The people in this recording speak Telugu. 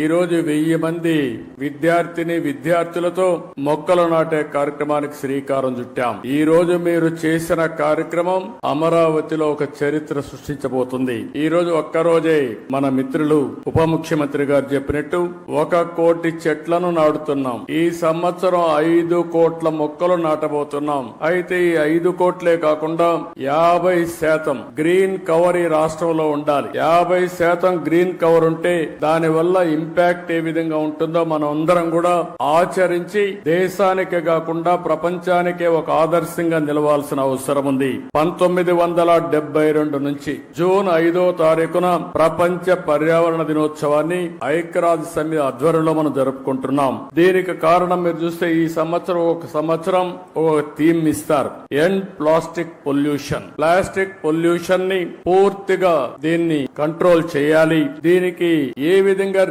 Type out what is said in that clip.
ఈరోజు వెయ్యి మంది విద్యార్థిని విద్యార్థులతో మొక్కలు నాటే కార్యక్రమానికి శ్రీకారం చుట్టాం. ఈ రోజు మీరు చేసిన కార్యక్రమం అమరావతిలో ఒక చరిత్ర సృష్టించబోతుంది. ఈ రోజు ఒక్కరోజే మన మిత్రులు ఉప ముఖ్యమంత్రి గారు చెప్పినట్టు ఒక కోటి చెట్లను నాటుతున్నాం. ఈ సంవత్సరం ఐదు కోట్ల మొక్కలు నాటబోతున్నాం. అయితే ఈ ఐదు కోట్లే కాకుండా యాభై శాతం గ్రీన్ కవర్ ఈ రాష్ట్రంలో ఉండాలి. యాభై శాతం గ్రీన్ కవర్ ఉంటే దాని వల్ల ఇంపాక్ట్ ఏ విధంగా ఉంటుందో మనం అందరం కూడా ఆచరించి దేశానికే కాకుండా ప్రపంచానికే ఒక ఆదర్శంగా నిలవాల్సిన అవసరం ఉంది. పంతొమ్మిది వందల డెబ్బై రెండు నుంచి జూన్ ఐదో తారీఖున ప్రపంచ పర్యావరణ దినోత్సవాన్ని ఐక్యరాజ్య సమితి ఆధ్వర్యంలో మనం జరుపుకుంటున్నాం. దీనికి కారణం మీరు చూస్తే ఈ సంవత్సరం ఒక సంవత్సరం ఒక థీమ్ ఇస్తారు. ఎండ్ ప్లాస్టిక్ పొల్యూషన్ ప్లాస్టిక్ పొల్యూషన్ని పూర్తిగా దీన్ని కంట్రోల్ చేయాలి. దీనికి ఏ విధంగా